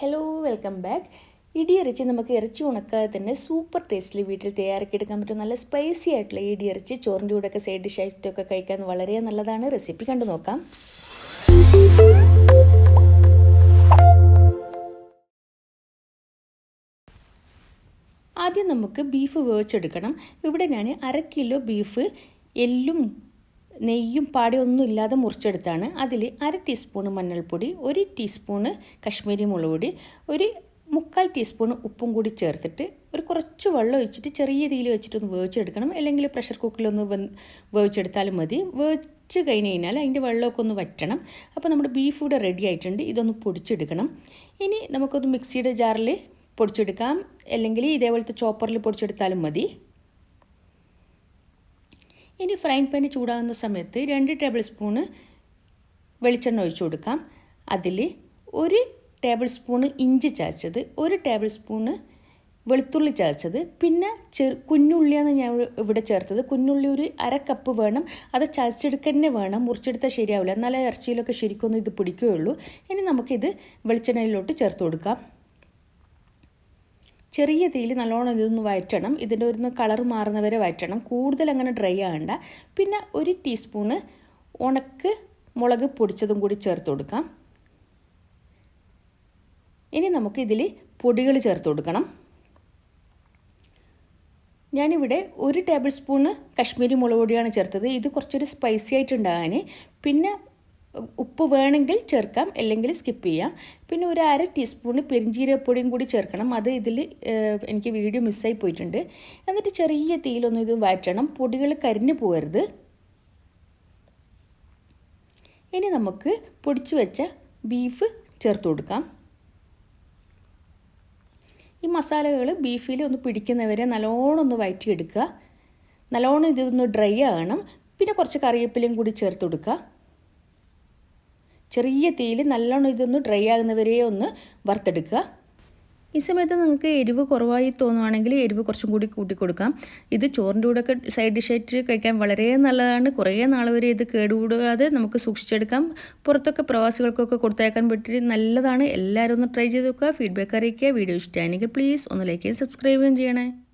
Hello welcome back ഇടിയിറച്ചി നമുക്ക് ഇറച്ചി ഉണക്കാതെ തന്നെ സൂപ്പർ ടേസ്റ്റിൽ വീട്ടിൽ തയ്യാറാക്കിയെടുക്കാൻ പറ്റും. നല്ല സ്പൈസി ആയിട്ടുള്ള ഇടിയിറച്ചി ചോറിന്റെ കൂടെയൊക്കെ സൈഡ് ഡിഷായിട്ടൊക്കെ കഴിക്കാൻ വളരെ നല്ലതാണ്. റെസിപ്പി കണ്ടു നോക്കാം. ആദ്യം നമുക്ക് ബീഫ് വേവിച്ചെടുക്കണം. ഇവിടെ ഞാൻ അര കിലോ ബീഫ് എല്ലും നെയ്യും പാടിയൊന്നും ഇല്ലാതെ മുറിച്ചെടുത്താണ്. അതിൽ അര ടീസ്പൂണ് മഞ്ഞൾപ്പൊടി ഒരു ടീസ്പൂണ് കശ്മീരി മുളക് പൊടി ഒരു മുക്കാൽ ടീസ്പൂൺ ഉപ്പും കൂടി ചേർത്തിട്ട് ഒരു കുറച്ച് വെള്ളം ഒഴിച്ചിട്ട് ചെറിയ തീയിൽ വെച്ചിട്ടൊന്ന് വേവിച്ചെടുക്കണം. അല്ലെങ്കിൽ പ്രഷർ കുക്കറിലൊന്ന് വേവിച്ചെടുത്താലും മതി. വേവിച്ച് കഴിഞ്ഞ് കഴിഞ്ഞാൽ അതിന്റെ വെള്ളമൊക്കെ ഒന്ന് വറ്റണം. അപ്പോൾ നമ്മുടെ ബീഫ് ഇവിടെ റെഡി ആയിട്ടുണ്ട്. ഇതൊന്ന് പൊടിച്ചെടുക്കണം. ഇനി നമുക്കൊന്ന് മിക്സിയുടെ ജാറിൽ പൊടിച്ചെടുക്കാം. അല്ലെങ്കിൽ ഇതേപോലത്തെ ചോപ്പറിൽ പൊടിച്ചെടുത്താലും മതി. ഇനി ഫ്രൈ പാൻ ചൂടാകുന്ന സമയത്ത് രണ്ട് ടേബിൾ സ്പൂണ് വെളിച്ചെണ്ണ ഒഴിച്ചു കൊടുക്കാം. അതിൽ ഒരു ടേബിൾ സ്പൂണ് ഇഞ്ചി ചതച്ചത് ഒരു ടേബിൾ സ്പൂണ് വെളുത്തുള്ളി ചതച്ചത് പിന്നെ ചെറു കുഞ്ഞുള്ളിയാണ് ഞാൻ ഇവിടെ ചേർത്തത്. കുഞ്ഞുള്ളി ഒരു അര കപ്പ് വേണം. അത് ചതച്ചെടുക്കുക തന്നെ വേണം. മുറിച്ചെടുത്താൽ ശരിയാവില്ല. എന്നാലേ ഇറച്ചിയിലൊക്കെ ശരിക്കൊന്നും ഇത് പിടിക്കുകയുള്ളൂ. ഇനി നമുക്കിത് വെളിച്ചെണ്ണയിലോട്ട് ചേർത്ത് കൊടുക്കാം. ചെറിയ തീയിൽ നല്ലോണം ഇതൊന്ന് വഴറ്റണം. ഇതിന്റെ ഒരു കളർ മാറുന്നവരെ വഴറ്റണം. കൂടുതൽ അങ്ങനെ ഡ്രൈ ആകണ്ട. പിന്നെ ഒരു ടീസ്പൂണ് ഉണക്ക് മുളക് പൊടിച്ചതും കൂടി ചേർത്ത് കൊടുക്കാം. ഇനി നമുക്ക് ഇതിൽ പൊടികൾ ചേർത്ത് കൊടുക്കണം. ഞാനിവിടെ ഒരു ടേബിൾ സ്പൂണ് കശ്മീരി മുളക് പൊടിയാണ് ചേർത്തത്. ഇത് കുറച്ചൊരു സ്പൈസി ആയിട്ടുണ്ടാകാൻ പിന്നെ ഉപ്പ് വേണമെങ്കിൽ ചേർക്കാം അല്ലെങ്കിൽ സ്കിപ്പ് ചെയ്യാം. പിന്നെ ഒരു അര ടീസ്പൂണ് പെരിഞ്ചീരപ്പൊടിയും കൂടി ചേർക്കണം. അത് ഇതിൽ എനിക്ക് വീഡിയോ മിസ്സായി പോയിട്ടുണ്ട്. എന്നിട്ട് ചെറിയ തീയിലൊന്നും ഇത് വഴറ്റണം. പൊടികൾ കരിഞ്ഞു പോകരുത്. ഇനി നമുക്ക് പൊടിച്ചു വെച്ച ബീഫ് ചേർത്ത് കൊടുക്കാം. ഈ മസാലകൾ ബീഫിൽ ഒന്ന് പിടിക്കുന്നവരെ നല്ലോണം ഒന്ന് വഴറ്റിയെടുക്കുക. നല്ലോണം ഇതൊന്ന് ഡ്രൈ ആകണം. പിന്നെ കുറച്ച് കറിവേപ്പിലയും കൂടി ചേർത്ത് കൊടുക്കുക. ചെറിയ തീയിൽ നല്ലോണം ഇതൊന്ന് ഡ്രൈ ആകുന്നവരെ ഒന്ന് വറുത്തെടുക്കുക. ഈ സമയത്ത് നിങ്ങൾക്ക് എരിവ് കുറവായി തോന്നുവാണെങ്കിൽ എരിവ് കുറച്ചും കൂടി കൂട്ടി കൊടുക്കാം ഇത് ചോറിന്റെ കൂടെയൊക്കെ സൈഡ് ഡിഷായിട്ട് കഴിക്കാൻ വളരെ നല്ലതാണ്. കുറേ നാൾ വരെ ഇത് കേടുകൂടാതെ നമുക്ക് സൂക്ഷിച്ചെടുക്കാം. പുറത്തൊക്കെ പ്രവാസികൾക്കൊക്കെ കൊടുത്തയക്കാൻ പറ്റി നല്ലതാണ്. എല്ലാവരും ഒന്ന് ട്രൈ ചെയ്ത് നോക്കുക. ഫീഡ്ബാക്ക് അറിയിക്കുക. വീഡിയോ ഇഷ്ടമായെങ്കിൽ പ്ലീസ് ഒന്ന് ലൈക്ക് ചെയ്യും സബ്സ്ക്രൈബ് ചെയ്യണേ.